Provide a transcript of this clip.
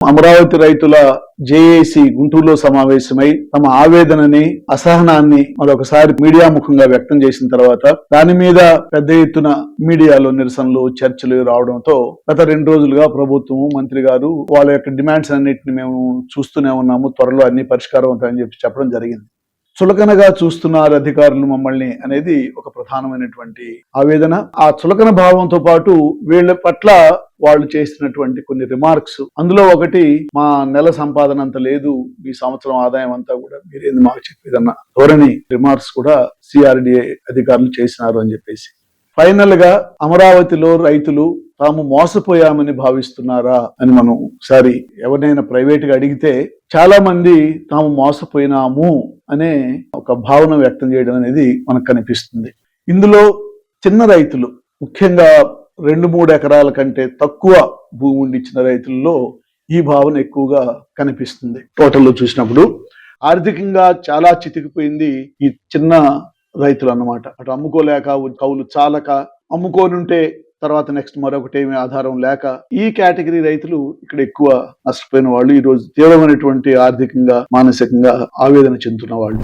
అమరావతి రైతుల జేఏసీ గుంటూరులో సమావేశమై తమ ఆవేదనని అసహనాన్ని మరొకసారి మీడియా ముఖంగా వ్యక్తం చేసిన తర్వాత దాని మీద పెద్ద ఎత్తున మీడియాలో నిరసనలు చర్చలు రావడంతో గత రెండు రోజులుగా ప్రభుత్వం మంత్రి గారు వాళ్ళ యొక్క డిమాండ్స్ అన్నింటిని మేము చూస్తూనే ఉన్నాము. త్వరలో అన్ని పరిష్కారం అవుతాయని చెప్పి చెప్పడం జరిగింది. చులకనగా చూస్తున్నారు అధికారులు మమ్మల్ని అనేది ఒక ప్రధానమైనటువంటి ఆవేదన. ఆ చులకన భావంతో పాటు వీళ్ళ పట్ల వాళ్ళు చేసినటువంటి కొన్ని రిమార్క్స్ అందులో ఒకటి మా నెల సంపాదన అంత లేదు ఈ సంవత్సరం ఆదాయం అంతా కూడా మీరేంది మాకు చెప్పేదన్న ధోరణి రిమార్క్స్ కూడా సిఆర్డిఏ అధికారులు చేసినారు అని చెప్పేసి. ఫైనల్గా అమరావతిలో రైతులు తాము మోసపోయామని భావిస్తున్నారా అని మనం ఒకసారి ఎవరినైనా ప్రైవేట్గా అడిగితే చాలా మంది తాము మోసపోయినాము అనే ఒక భావన వ్యక్తం చేయడం అనేది మనకు కనిపిస్తుంది. ఇందులో చిన్న రైతులు ముఖ్యంగా రెండు మూడు ఎకరాల కంటే తక్కువ భూమి ఉండిచ్చిన రైతుల్లో ఈ భావన ఎక్కువగా కనిపిస్తుంది. టోటల్లో చూసినప్పుడు ఆర్థికంగా చాలా చితికిపోయింది ఈ చిన్న రైతులు అన్నమాట. అటు అమ్ముకోలేక కౌలు చాలక అమ్ముకోనుంటే తర్వాత నెక్స్ట్ మరొకటి ఏమి ఆధారం లేక ఈ కేటగిరీ రైతులు ఇక్కడ ఎక్కువ నష్టపోయిన వాళ్ళు. ఈ రోజు తీవ్రమైనటువంటి ఆర్థికంగా మానసికంగా ఆవేదన చెందుతున్న వాళ్ళు.